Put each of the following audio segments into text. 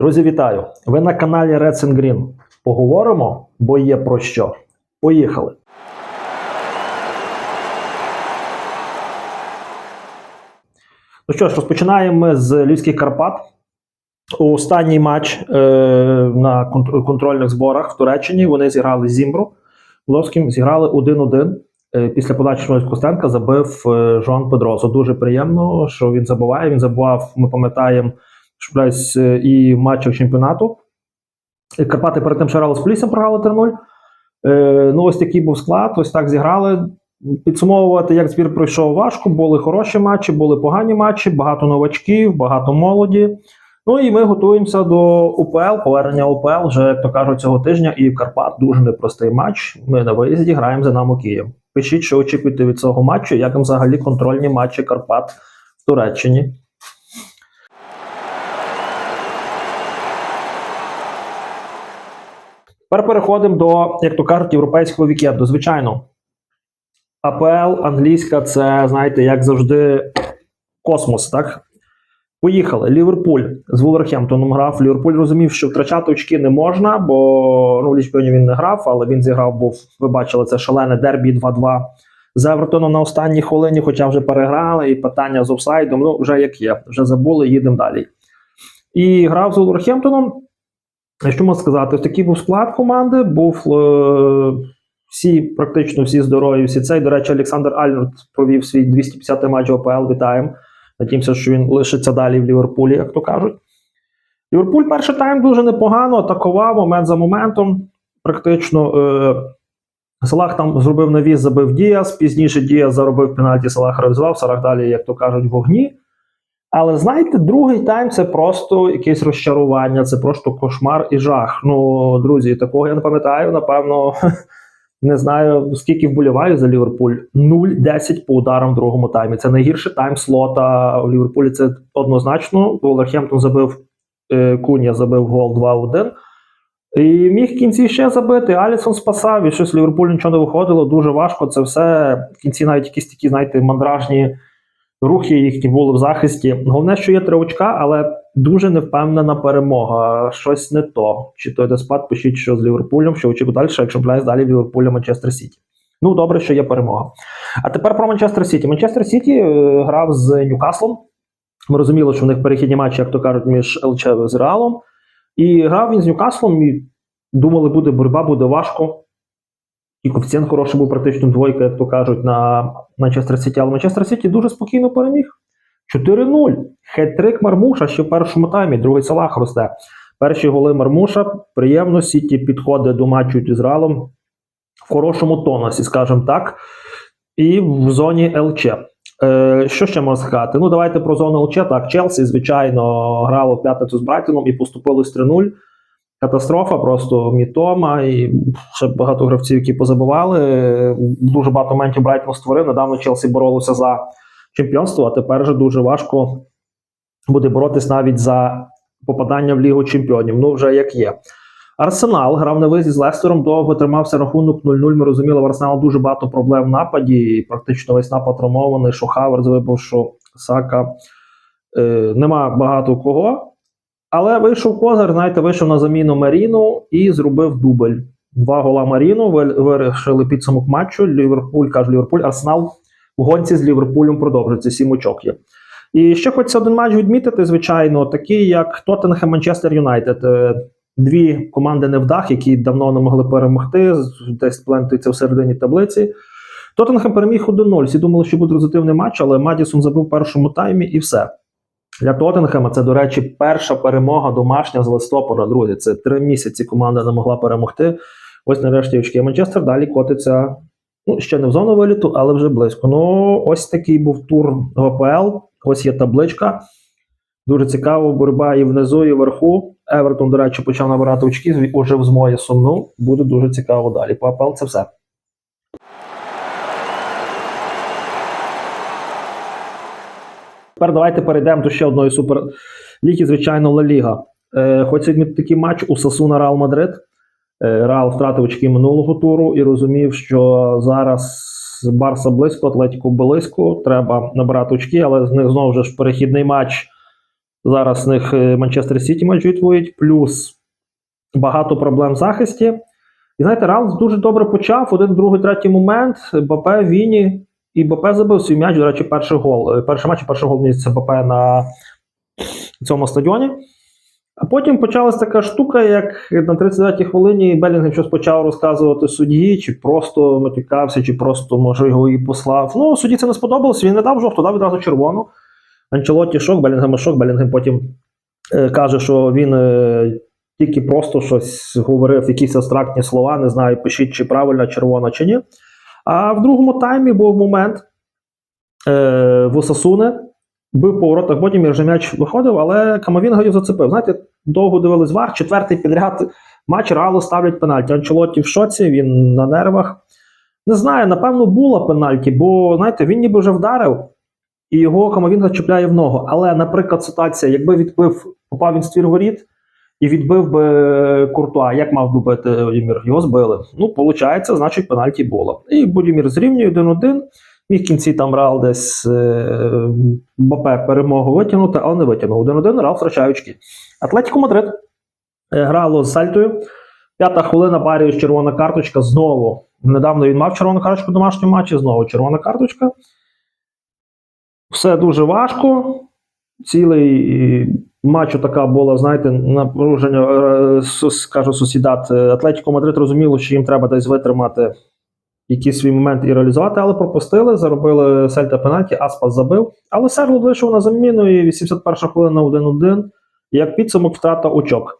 Друзі, вітаю! Ви на каналі Reds and Green. Поговоримо, бо є про що. Поїхали! Ну що ж, розпочинаємо ми з Львівських Карпат. Останній матч е, на контрольних зборах в Туреччині вони зіграли Зімбру. Ловським зіграли 1-1. Е, Після подачі Костенка забив е, Жоан Педросо. Дуже приємно, що він забуває. Він забував, ми пам'ятаємо, Шплясь і в матчах чемпіонату. Е, Карпати перед тим ще з Поліссям, програли 3-0. Е, ну, ось такий був склад, ось так зіграли. Підсумовувати, як збір пройшов важко. Були хороші матчі, були погані матчі, багато новачків, багато молоді. Ну і ми готуємося до УПЛ, повернення УПЛ вже, як то кажуть, цього тижня. І Карпат дуже непростий матч. Ми на виїзді граємо за нами Київ. Пишіть, що очікуєте від цього матчу, як вам взагалі контрольні матчі Карпат в Туреччині. Тепер переходимо до, як то кажуть, європейського вікенду. Звичайно, АПЛ англійська це, знаєте, як завжди, космос, так? Поїхали. Ліверпуль з Вулверхемптоном грав. Ліверпуль розумів, що втрачати очки не можна, бо ну, в Лічпіоні він не грав, але він зіграв, був, ви бачили, це шалене дербі 2-2 з Евертоном на останній хвилині, хоча вже переграли, і питання з офсайдом, ну, вже як є, вже забули, їдемо далі. І грав з Вулверхемптоном. Що можна сказати? Ось такий був склад команди, був е, всі, практично всі здорові, всі цей. До речі, Олександр Альнерт провів свій 250 матч ОПЛ. Вітаємо. Надіємося, що він лишиться далі в Ліверпулі, як то кажуть. Ліверпуль перший тайм дуже непогано атакував момент за моментом. Практично е, Салах там зробив навіс, забив Діас. Пізніше Діас заробив пенальті, Салах реалізував. Салах далі, як то кажуть, в вогні. Але знаєте, другий тайм це просто якесь розчарування, це просто кошмар і жах. Ну, друзі, такого я не пам'ятаю. Напевно, не знаю скільки вболіваю за Ліверпуль. 0-10 по ударам в другому таймі. Це найгірший тайм слота в Ліверпулі. Це однозначно. Волерхемптон забив е, Кунія, забив гол 2-1. І міг в кінці ще забити. Алісон спасав, і щось Ліверпуль нічого не виходило. Дуже важко. Це все в кінці навіть якісь такі, знаєте, мандражні рухи їхні були в захисті. Головне, що є три очка, але дуже невпевнена перемога. Щось не то. Чи то йде спад, пишіть, що з Ліверпулем, що очікую далі, якщо бляє далі Ліверпуля Манчестер Сіті. Ну, добре, що є перемога. А тепер про Манчестер Сіті. Манчестер Сіті е, грав з Ньюкаслом. Ми розуміли, що в них перехідні матчі, як то кажуть, між ЛЧ з Реалом. І грав він з Ньюкаслом, і думали, буде боротьба, буде важко. І коефіцієнт хороший був практично двойка, як то кажуть, на Манчестер Сіті. Але Манчестер Сіті дуже спокійно переміг. 4-0. Хет-трик Мармуша ще в першому таймі, другий Салах росте. Перші голи Мармуша. Приємно, Сіті підходить до матчу з в хорошому тонусі, скажімо так. І в зоні ЛЧ. Е, що ще можна сказати? Ну, давайте про зону ЛЧ. Так, Челсі, звичайно, грало в п'ятницю з Брайтоном і поступили з 3-0. Катастрофа, просто мітома, і ще багато гравців, які позабивали. Дуже багато моментів Брайтон створив. Недавно Челсі боролося за чемпіонство, а тепер вже дуже важко буде боротись навіть за попадання в Лігу чемпіонів. Ну, вже як є. Арсенал грав на визі з Лестером, довго тримався рахунок 0-0. Ми розуміли, в Арсенал дуже багато проблем в нападі. І практично весь напад травмований, що Хаверс вибив, що Сака. Е, нема багато кого. Але вийшов Козар, знаєте, вийшов на заміну Маріну і зробив дубль. Два гола Маріну вирішили підсумок матчу. Ліверпуль каже Ліверпуль, Арсенал в гонці з Ліверпулем продовжується. Сім очок є. І ще хочеться один матч відмітити, звичайно, такий, як Тоттенхем Манчестер Юнайтед. Е, Дві команди невдах, які давно не могли перемогти, десь плентуються в середині таблиці. Тоттенхем переміг 1-0. Всі думали, що буде результативний матч, але Мадісон забив в першому таймі і все. Для Тоттенхема це, до речі, перша перемога домашня з листопада. Друзі, це три місяці команда не могла перемогти. Ось нарешті очки. Манчестер далі котиться. Ну, ще не в зону виліту, але вже близько. Ну, ось такий був тур ГПЛ. Ось є табличка. Дуже цікаво, боротьба і внизу, і вверху. Евертон, до речі, почав набирати очки, уже в змої сумну. Буде дуже цікаво далі. По АПЛ це все. Тепер давайте перейдемо до ще одної суперліги, звичайно, Ла Ліга. Е, Хочу відмітити такий матч у Сасуна Реал Мадрид. Е, Реал втратив очки минулого туру і розумів, що зараз Барса близько, Атлетіко близько, треба набирати очки, але з них знову ж перехідний матч Зараз в них е, Манчестер Сіті матч відводять, плюс багато проблем в захисті. І знаєте, Ралс дуже добре почав. Один, другий, третій момент. БП Віні. І БП забив свій м'яч. До речі, перший гол. Е, Перший матч, перший гол мені БП на цьому стадіоні. А потім почалась така штука, як на 39-й хвилині Белінгем щось почав розказувати судді, чи просто матюкався, чи просто, може, його і послав. Ну, судді це не сподобалось, він не дав жовту, дав відразу червону. Анчелотті шок, Белінгем шок, Белінгем потім е, каже, що він е, тільки просто щось говорив, якісь абстрактні слова, не знаю, пишіть, чи правильно червона, чи ні. А в другому таймі був момент е, в Осасуне, бив по воротах, потім вже м'яч виходив, але Камавінга його зацепив. Знаєте, довго дивились вар, четвертий підряд матч Реалу ставлять пенальті. Анчелотті в шоці, він на нервах. Не знаю, напевно, була пенальті, бо знаєте, він ніби вже вдарив, і його Камавінга чіпляє в ногу. Але, наприклад, ситуація, якби відбив, попав він в ствір воріт і відбив би Куртуа, як мав би бити Будімір? Його збили. Ну, виходить, значить, пенальті було. І Будімір зрівнює 1-1. Міг в кінці там Реал десь е, БП перемогу витягнути, але не витягнув. 1-1, Реал втрачає очки. Атлетіко Мадрид е, грало з Сальтою. П'ята хвилина Баріус червона карточка. Знову. Недавно він мав червону карточку в домашньому матчі, знову червона карточка. Все дуже важко. Цілий матч така була, знаєте, напруження, скажу, сус- кажу, сусідат. Е, Атлетіко Мадрид розуміло, що їм треба десь витримати якийсь свій момент і реалізувати, але пропустили, заробили Сельта пенальті, Аспас забив. Але Серло вийшов на заміну і 81 хвилина 1-1. Як підсумок втрата очок.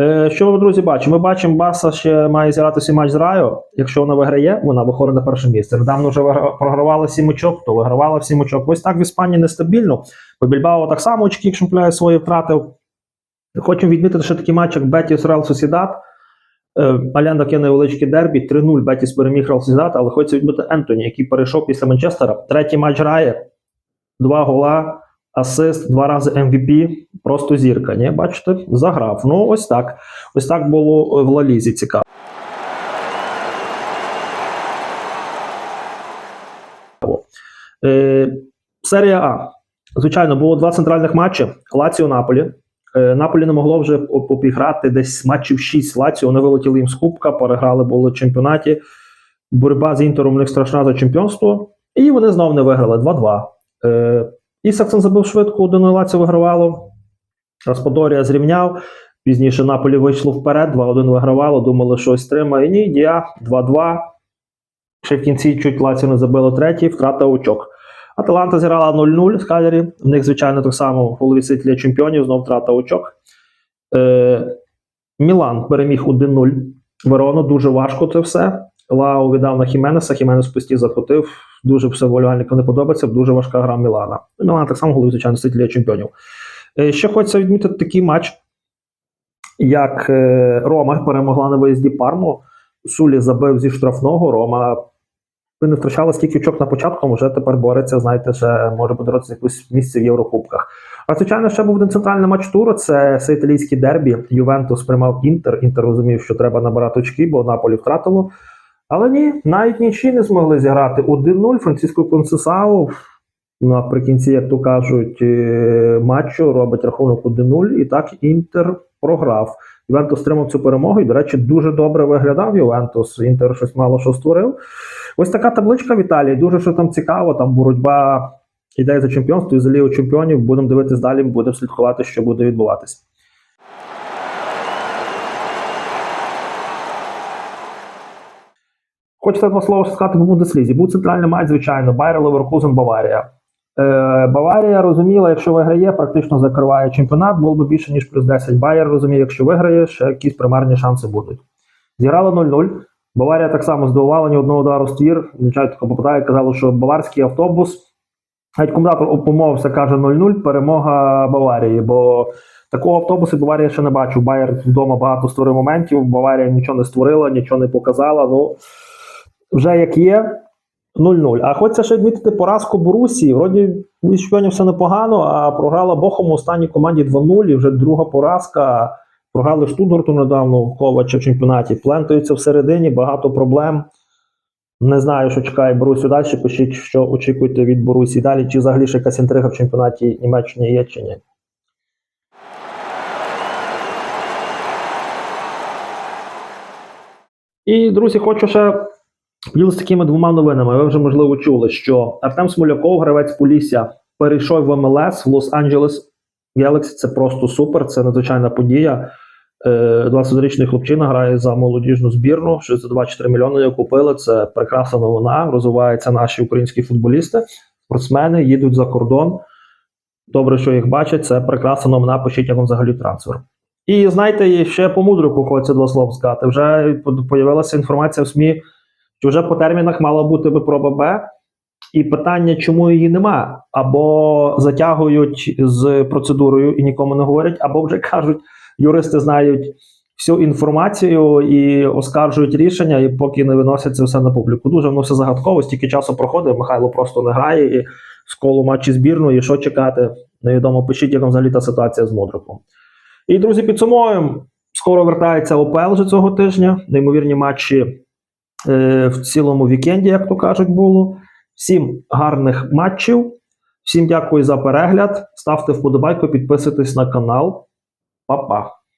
Е, що ми, друзі, бачимо? Ми бачимо, Барса ще має зіграти свій матч з Райо. Якщо вона виграє, вона виходить на перше місце. Недавно вже програвала 7 очок, то вигравала 7 очок. Ось так в Іспанії нестабільно. Бо Більбао так само очки, шумпляє свої втратив. Хочемо відмітити, що такий матч, як Бетіс Реал Сосідат. Е, Алян таке невеличке дербі, 3-0 Бетіс переміг Реал Сосідат, але хочеться відмітити Ентоні, який перейшов після Манчестера. Третій матч грає, два гола, асист, два рази MVP, просто зірка. Ні? Бачите, заграв. Ну, ось так. Ось так було в Лалізі цікаво. Е, серія А. Звичайно, було два центральних матчі: Лаціо Наполі. Е, Наполі не могло вже оп- обіграти десь матчів 6 Лаціо. Вони вилетіли їм з Кубка, переграли були в чемпіонаті. Боротьба з Інтером у них страшна за чемпіонство. І вони знову не виграли 2-2. Е, Ісаксен забив швидко, 1 Лаціо вигравало. Расподорія зрівняв. Пізніше Наполі вийшло вперед, 2-1 вигравало, думали, що ось тримає. Ні, Дія 2-2. Ще в кінці чуть Лаціо не забило третій, втрата очок. Аталанта зіграла 0-0 з Калярі. В них, звичайно, так само в голові світлі чемпіонів, знов втрата очок. Е, Мілан переміг 1-0 Верону. Дуже важко це все. Лао віддав на Хіменеса, Хіменес постій захотив. Дуже все вболівальникам не подобається. Дуже важка гра Мілана. Мілан так само в голові, звичайно, світлі чемпіонів. Е, ще хочеться відмітити такий матч, як е, Рома перемогла на виїзді Парму. Сулі забив зі штрафного. Рома не втрачала стільки очок на початку, вже тепер бореться, знаєте, ще може подоротися якусь місце в Єврокубках. А звичайно, ще був один центральний матч туру. Це все італійське дербі. Ювентус приймав Інтер. Інтер розумів, що треба набирати очки, бо Наполі втратило. Але ні, навіть нічі не змогли зіграти 1-0. Франциско Консесао наприкінці, як то кажуть, е, матчу робить рахунок 1-0. І так Інтер програв. Ювентус тримав цю перемогу і, до речі, дуже добре виглядав Ювентус. Інтер щось мало що створив. Ось така табличка в Італії. Дуже що там цікаво. Там боротьба йде за чемпіонство і за лігу чемпіонів. Будемо дивитись далі, будемо слідкувати, що буде відбуватися. Хочеться два слова сказати по Бундеслізі. Був центральний матч, звичайно, Байер Леверкузен Баварія. Е, Баварія розуміла, якщо виграє, практично закриває чемпіонат, було б більше, ніж плюс 10. Байер розуміє, якщо виграє, ще якісь примарні шанси будуть. Зіграли 0-0. Баварія так само здивувала ні одного удару в ствір. Звичайно, тако попадає, казали, що баварський автобус. Навіть коментатор помовився, каже 0-0, перемога Баварії. Бо такого автобусу Баварія ще не бачив. Байер вдома багато створив моментів. Баварія нічого не створила, нічого не показала. Ну вже як є 0-0. А хочеться ще відмітити поразку Борусії. Вроді в чемпіонів все непогано, а програла Бохому останній команді 2-0. І вже друга поразка. Програли Штутгарту недавно в Ковача в чемпіонаті. Плентаються всередині, багато проблем. Не знаю, що чекає Борусю далі. Пишіть, що очікуєте від Борусі далі. Чи взагалі ще якась інтрига в чемпіонаті Німеччини є, чи ні? І, друзі, хочу ще поділитися такими двома новинами. Ви вже, можливо, чули, що Артем Смоляков, гравець Полісся, перейшов в МЛС в Лос-Анджелес Galaxy. Це просто супер, це надзвичайна подія. Е, 20-річний хлопчина грає за молодіжну збірну, що за 24 мільйони його купили. Це прекрасна новина. Розвиваються наші українські футболісти, спортсмени їдуть за кордон. Добре, що їх бачать. Це прекрасна новина. Пишіть, як вам взагалі трансфер. І знаєте, ще по мудрику хочеться два слова сказати. Вже появилася інформація в СМІ, що вже по термінах мала бути би проба Б. І питання, чому її нема, або затягують з процедурою і нікому не говорять, або вже кажуть, юристи знають всю інформацію і оскаржують рішення, і поки не виносять це все на публіку. Дуже воно все загадково, стільки часу проходить, Михайло просто не грає і з колу матчі збірної, і що чекати, невідомо. Пишіть, як взагалі та ситуація з Модриком. І, друзі, підсумуємо. Скоро вертається ОПЛ вже цього тижня. Неймовірні матчі в цілому вікенді, як то кажуть, було. Всім гарних матчів. Всім дякую за перегляд. Ставте вподобайку, підписуйтесь на канал. Па-па.